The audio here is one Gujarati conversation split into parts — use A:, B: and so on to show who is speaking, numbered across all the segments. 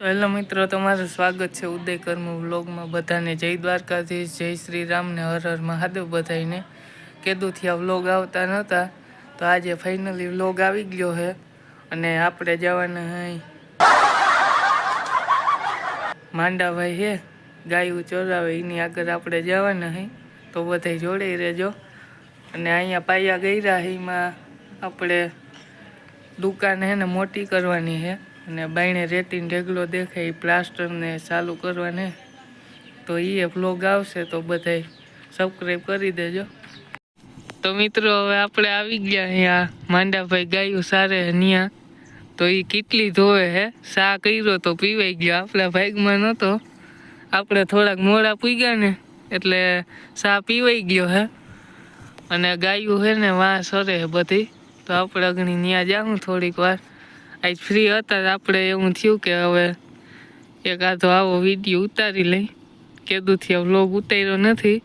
A: તો હેલો મિત્રો, તમારું સ્વાગત છે ઉદય કર્મ વ્લોગમાં બધાને. જય દ્વારકાધીશ, જય શ્રી રામને હર હર મહાદેવ બધાને કેદુથી આ વ્લોગ આવતા નહોતા તો આજે ફાઇનલી વ્લોગ આવી ગયો છે અને આપણે જવાના હઈ માંડાભાઈ હે, ગાયું ચોરાવે, એની આગળ આપણે જવાના હઈ તો બધા જોડે રહેજો. અને અહીંયા પાયા ગયરા એમાં આપણે દુકાન હે ને મોટી કરવાની છે અને બાયણે રેતીન ઢેગલો દેખાય એ પ્લાસ્ટરને ચાલુ કરવાને. તો એ વ્લોગ આવશે તો બધાય સબસ્ક્રાઈબ કરી દેજો. તો મિત્રો, હવે આપણે આવી ગયા અહીંયા માંડાભાઈ ગાયું સારે અહીંયા તો એ કેટલી ધોવે હે? સા કર્યો તો પીવાઈ ગયો. આપણા ભાગમાં નહોતો આપણે થોડાક મોડા પૂગ્યા ને, એટલે સા પીવાઈ ગયો હે. અને ગાયું હે ને, વાં સરે બધી. તો આપણે અગણી ત્યાં જાઉં થોડીક વાર. આજ ફ્રી હતા આપણે એવું થયું કે હવે એક આધો આવો વીડિયો ઉતારી લઈ. કેદુથી આ લોગ ઉતાર્યો નથી.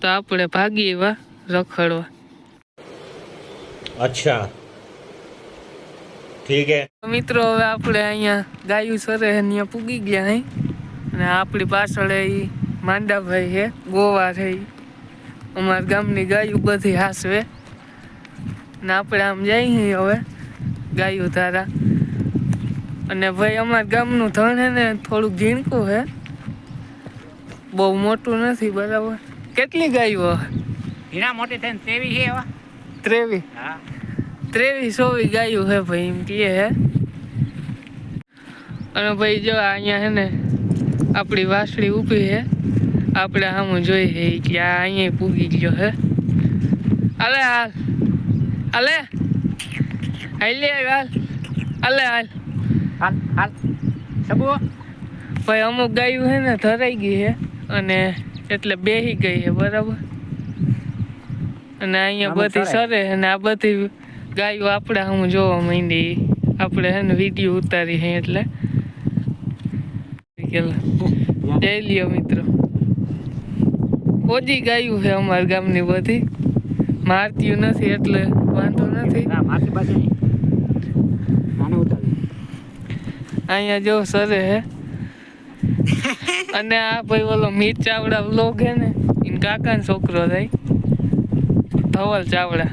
A: તો આપણે ભાગી એવા રખડવા.
B: અચ્છા. ઠીક
A: હે. મિત્રો હવે આપણે અહીંયા ગાયું સરે અહીંયા પૂગી ગયા હે. અને આપણી પાછળ એ માંડાભાઈ હે ગોવા છે અમારા ગામની ગાયું બધી હાસવે. ને આપણે આમ જઈએ હવે. ગાયું તારા. અને ભાઈ અમારા ગામનું ધણ હે ને થોડુંક ઝીણકું હે. બહુ મોટું નથી બરાબર. કેટલી ગાયું
C: હીરા મોટી થઈને ત્રેવી છે એવા.
A: ત્રેવીસ?
C: હા.
A: ત્રેવીસ ચોવીસ ગાયું હે ભાઈ એમ કહે હે. અને ભાઈ જો અહીંયા હે ને આપણી વાસળી ઊભી હે. આપણે આમ જોઈ હે કે આ અહીંયા પૂગી ગયો હે. અલે હાલ. અલે હાલે હાલ અલે હાલ
C: હાલ હાલ સબુ
A: ભાઈ અમુક ગાયું છે ને ધરાઈ ગઈ હે. અને એટલે બેહી ગઈ હે બરાબર? અને અહીંયા બધી
C: સરે.
A: અને આ બધી ગાયો આપણે હું જોવા માંડી. આપણે હે ને વીડિયો ઉતારી હે એટલે. જઈ લ્યો મિત્રો. ઓજી ગાયું છે અમારા ગામની બધી. મારતી નથી એટલે વાંધો નથી
C: ના માસી બાજુ નહીં આને ઉતારી
A: અહીંયા જો સરે હે. અને આ ભાઈ ઓલો મીર ચાવડા વ્લોગ હે ને એન કાકાનો છોકરો થાય ધવલ ચાવડા.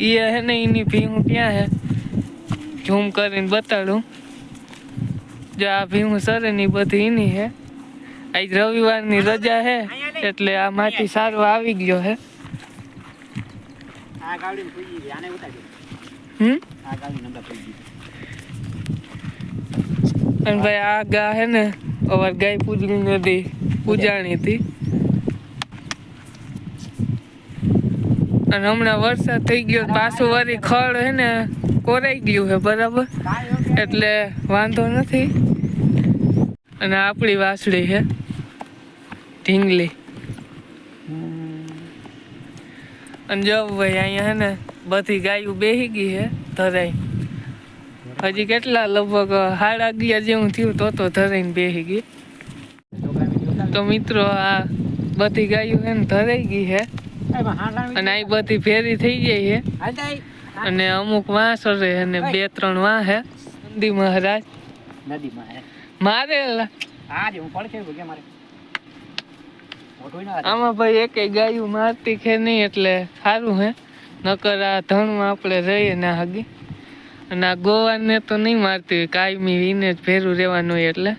A: એ હે ને એની ભીહું ક્યાં હે? ઝૂમ કરીને બતાડું. જો આ ભીહું સરે ની બધી એની હે. આજ રવિવારની રજા હે એટલે આ માટી સારો આવી ગયો હે. હમ?
C: આ ગાડી નંબર પૂજી
A: અને ભાઈ આ ગા હે ને, અવાર ગાય પૂજની નથી પૂજાણી હતી. અને હમણાં વરસાદ થઈ ગયો પાછું વરી ખડ હે ને, કોરાઈ ગયું છે બરાબર? એટલે વાંધો નથી. અને આપણી વાસળી છે ઢીંગલી. અને જો ભાઈ અહીંયા હે ને, બધી ગાયું બેહી ગઈ છે ધરાઈ. હજી કેટલા? લગભગ સાડા અગિયાર જેવું થયું તો તો ધરાઈને બેસી ગઈ. તો મિત્રો આ બધી ગાયું છે ને ધરાઈ ગઈ છે. અને આ બધી ફેરી થઈ જાય છે. અને અમુક વાંસ સરે અને બે ત્રણ વાં હે નંદી મહારાજ. મારેલા
C: મારે
A: આમાં ભાઈ એક ગાયું મારતી છે નહીં એટલે સારું હે. નકર આ ધણમાં આપણે રહીએ ના હગી. અને આ ગોવાને તો નહીં મારતી હોય કાયમી વીને જ ભેરું રહેવાનું હોય એટલે.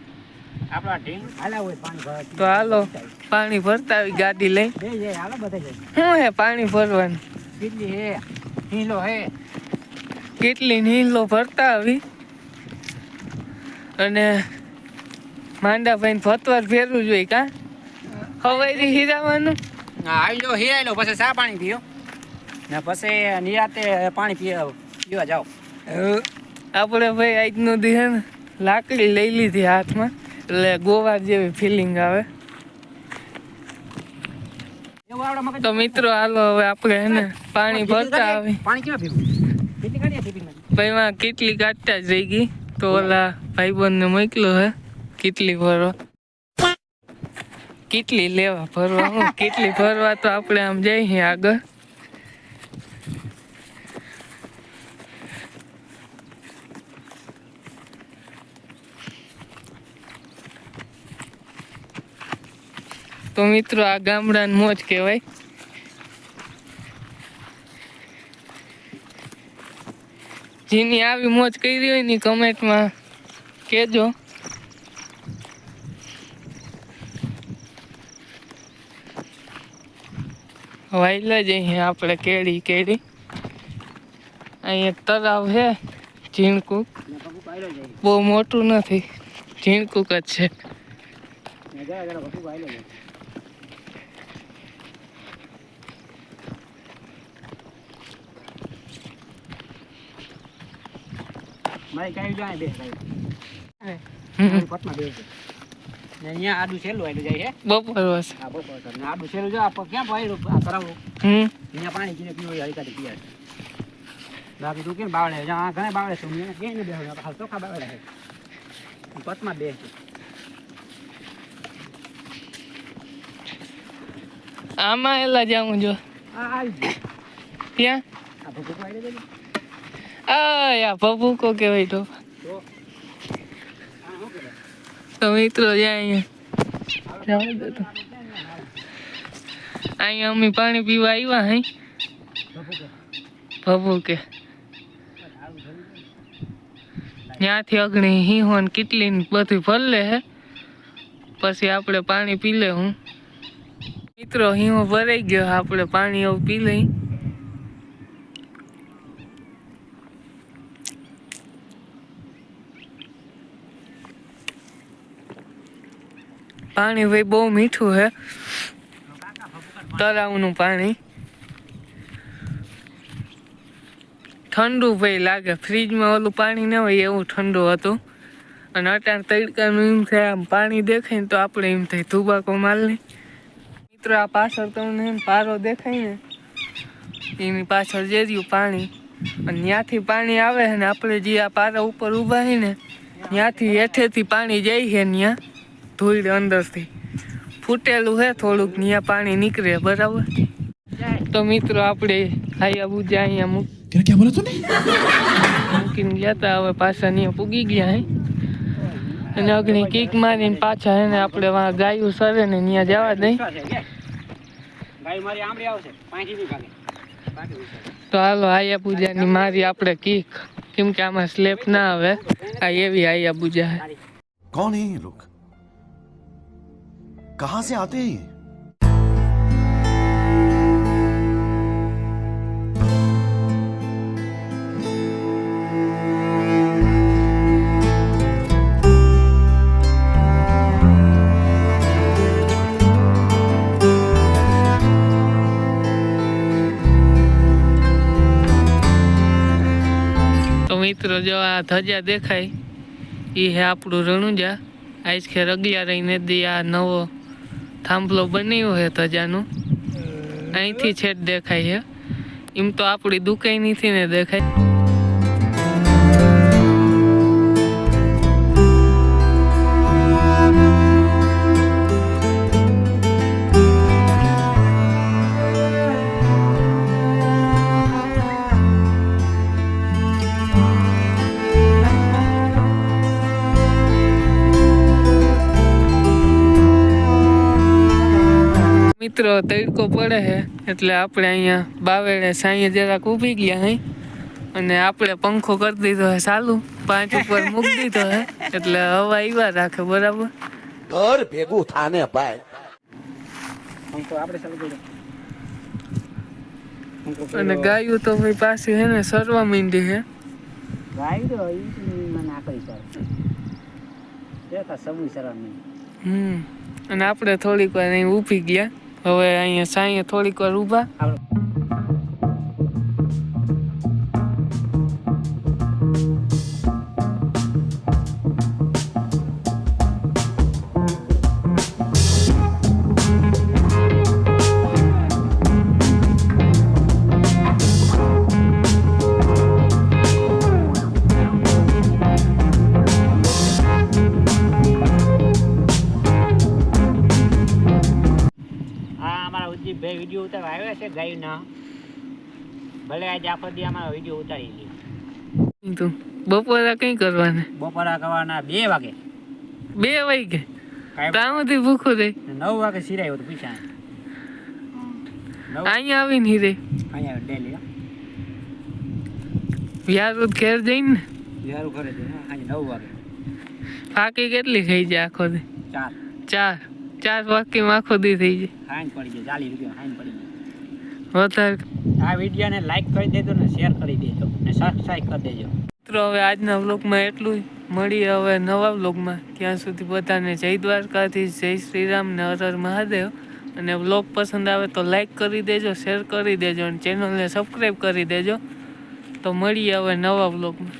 A: તો હાલો પાણી ભરતા આવી ગાડી લઈ. શું હે પાણી ભરવાનું?
C: કેટલી હે? હીલો હે.
A: કેટલી નીલો ભરતા આવી? અને માંડાભાઈ ફતવાર ફેરવું જોઈએ કા? હવાઈ હીરાવાનું?
C: હા આવી લો હિરાઈ લો પછી સા પાણી પીયો ને પછી નિરાતે પાણી પીવા પીવા જાઓ.
A: આપણે ભાઈ આજનો દી હે ને લાકડી લઈ લીધી હાથમાં. એટલે ગોવા જેવી ફિલિંગ આવે. તો મિત્રો હાલો હવે આપણે હે ને પાણી ભરતા આવી. ભાઈ માં કેટલી કાઢતા જ રહી ગઈ. તો ઓલા ભાઈબંધને મોકલો હે. કેટલી ભરવા કેટલી લેવા ભરવા? કેટલી ભરવા? તો આપણે આમ જઈએ આગળ. તો મિત્રો આ ગામડાની મોજ કહેવાય. જેની આવી મોજ કરી હોય ને કમેન્ટમાં કહેજો. વાયલા જ અહીંયા આપણે કેળી કેળી. અહીંયા તળાવ છે, ઝીણકુક. બહુ મોટું નથી, ઝીણકુક જ છે
C: ને જાય જરા પપ્પુ પાયલો જાય મારી કાઈ જાય બે
A: હમ.
C: પટમાં બે ને અહીંયા આડું છેલ્લું આયલું જાય છે
A: બપોર બસ
C: આ બપોર સર. ને આડું છેલ્લું જો આપણે ક્યાં પાયલું આ કરાવું
A: હમ
C: અહીંયા પાણી કીને પીવું હોય હલકાથી પીએ બાકી તું કેમ બાવળે જ્યાં ઘણા બાવળે છે હું ક્યાંય નહીં બેહું હાલ ચોખ્ખા બાવળે છે પટમાં બે છે
A: આમાં એલા જાઉં જો
C: આ આવી ગયું
A: ત્યાં
C: આ ભૂખું પાડી દેજો
A: આ પપ્પુકો કહેવાય તો
C: તો
A: મિત્રો જાય અહીંયા અહીંયા અમે પાણી પીવા આવ્યા હઈ
C: ભૂખું
A: પપ્પુ
C: કે
A: કે ત્યાંથી અગણી હિંહોન કેટલી બધું ભરલે હે પછી આપણે પાણી પી લે હું મિત્રો હિંહો ભરાઈ ગયો આપણે પાણી એવું પી લઈ પાણી ભાઈ બહુ મીઠું છે તળાવનું પાણી. ઠંડુ ભાઈ લાગે. ફ્રીજમાં ઓલું પાણી ન હોય, એવું ઠંડુ હતું. અને અટાણ તડકાનું એમ થાય, આમ પાણી દેખાય ને તો આપણે એમ થાય, ધુબાકો માલની મિત્રો, આ પાછળ તમને એમ પારો દેખાય ને? એની પાછળ જે પાણી. અને ત્યાંથી પાણી આવે ને, આપણે જે આ પારા ઉપર ઊભા ને ત્યાંથી હેઠેથી પાણી જાય છે ત્યાં ધોઈ દે અંદરથી ફૂટેલું હે થોડુંક ન્યા પાણી નીકળે બરાબર? તો મિત્રો આપણે હાયા બુજા અહીંયા મૂક મૂકીને ગયા હતા હવે પાછા અહીંયા પૂગી ગયા હે. અને અગ્નિ કીક મારીને પાછા હે ને આપણે ગાયું સરે ને ત્યાં જવા દઈ તો હાલો આયા પૂજાની મારી આપણે કીક. કેમ કે આમાં સ્લેપ ના આવે. આ એવી આયા પૂજા
B: કોણ હે લોક. कहां से आते हैं ये
A: તો મિત્રો જો આ ધજા દેખાય એ હે આપણું રણુજા આજ ખેર અગિયાર નદી આ નવો થાંભલો બન્યો છે ધજાનું. અહીંથી છેટ દેખાય છે એમ તો આપણી દુકાનીથી ને દેખાય. મિત્રો તડકો પડે છે એટલે આપણે અહીંયા બાવેડે સાંઈએ જરાક ઊભી ગયા હઈ. અને આપણે પંખો કરી દીધો છે ચાલુ પાંચ ઉપર મૂકી દીધો છે એટલે હવા એવા રાખે બરાબર?
D: ઘર ભેગું થાને ભાઈ.
C: આપણે ચાલુ
A: અને ગાયું તો ભાઈ પાછી હે ને સરવા માંડી છે
C: ગાય તો મને આકરી.
A: હમ. અને આપણે થોડીક વાર અહીં ઊભી ગયા. હવે અહીંયા સાંઈએ થોડીક વાર ઊભા.
C: આવ્યા છે ગાયના. ભલે આજે આખો દી અમારો વીડિયો ઉતારી લે.
A: તો બપોરે કઈ કરવાને?
C: બપોરા કરવાના બે વાગે.
A: બે વાગે? કામથી ભૂખું રહે
C: નવ વાગે સિરાયો તો નવ
A: અહીંયા આવીને હીરે.
C: અહીંયા ડેલી
A: વ્યારું ઘેર જઈને?
C: વ્યારું ઘરે જઈને હા, નવ વાગે.
A: ફાકી કેટલી થઈ જાય આખો દી?
C: ચાર.
A: ચાર. ચાર વાકીમાં આખો દી થઈ જાય.
C: હાઈન પડી જાય ચાલીસ રૂપિયા હાઈન પડી
A: વધારે.
C: આ વિડીયોને લાઈક કરી દેજો ને શેર કરી દેજો ને સબસ્ક્રાઈબ કરી દેજો.
A: મિત્રો હવે આજના વ્લોગમાં એટલું મળીએ હવે નવા વ્લોગમાં ત્યાં સુધી બધાને જય દ્વારકાથી જય શ્રીરામ ને હર મહાદેવ. અને વ્લોગ પસંદ આવે તો લાઈક કરી દેજો શેર કરી દેજો અને ચેનલને સબસ્ક્રાઈબ કરી દેજો. તો મળીએ હવે નવા વ્લોગમાં